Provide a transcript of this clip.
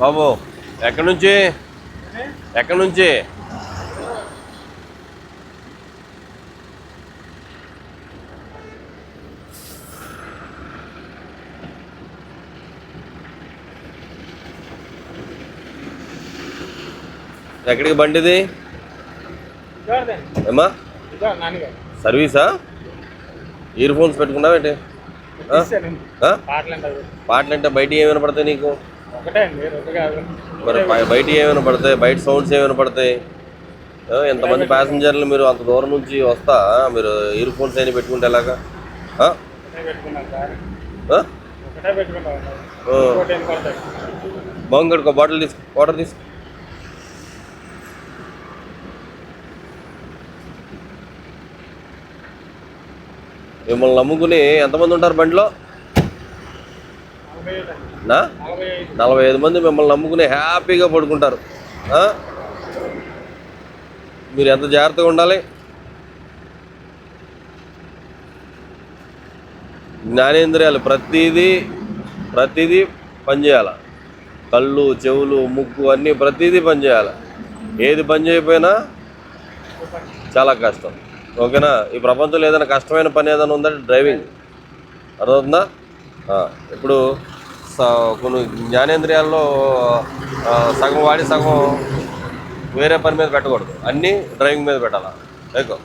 బాబు ఎక్కడి నుంచి? ఎక్కడి నుంచి? ఎక్కడికి బండిది? ఏమా సర్వీసా? Ear phones పెట్టుకున్నావేంటి? అంటే బయట ఏమైనా వినపడతాయి నీకు? మరి బయ- బయట ఏమైనా పడతాయి బయట సౌండ్స్ ఏమైనా పడతాయి? ఎంతమంది ప్యాసింజర్లు మీరు అంత దూరం నుంచి వస్తా? మీరు ఇయర్ ఫోన్స్ అయినా పెట్టుకుంటే ఎలాగా? పడతాయి? బాగుంగడుకో బాటిల్ తీసుకో వాటర్ తీసుకో. మిమ్మల్ని నమ్ముకుని ఎంతమంది ఉంటారు బండిలో? నలభై ఐదు నా? నలభై ఐదు మంది మిమ్మల్ని నమ్ముకుని హ్యాపీగా పడుకుంటారు. మీరు ఎంత జాగ్రత్తగా ఉండాలి? జ్ఞానేంద్రియాలు ప్రతిదీ ప్రతిదీ పనిచేయాలి? కళ్ళు చెవులు ముక్కు అన్నీ ప్రతిదీ పనిచేయాలి? ఏది పని చేయకపోయినా చాలా కష్టం. ఓకేనా? ఈ ప్రపంచంలో ఏదైనా కష్టమైన పని ఏదైనా ఉందంటే డ్రైవింగ్. అర్థమవుతుందా? ఇప్పుడు స- కొన్ని జ్ఞానేంద్రియాల్లో సగం వాడి సగం వేరే పని మీద పెట్టకూడదు. అన్నీ డ్రైవింగ్ మీద పెట్టాలా? ఎక్కువ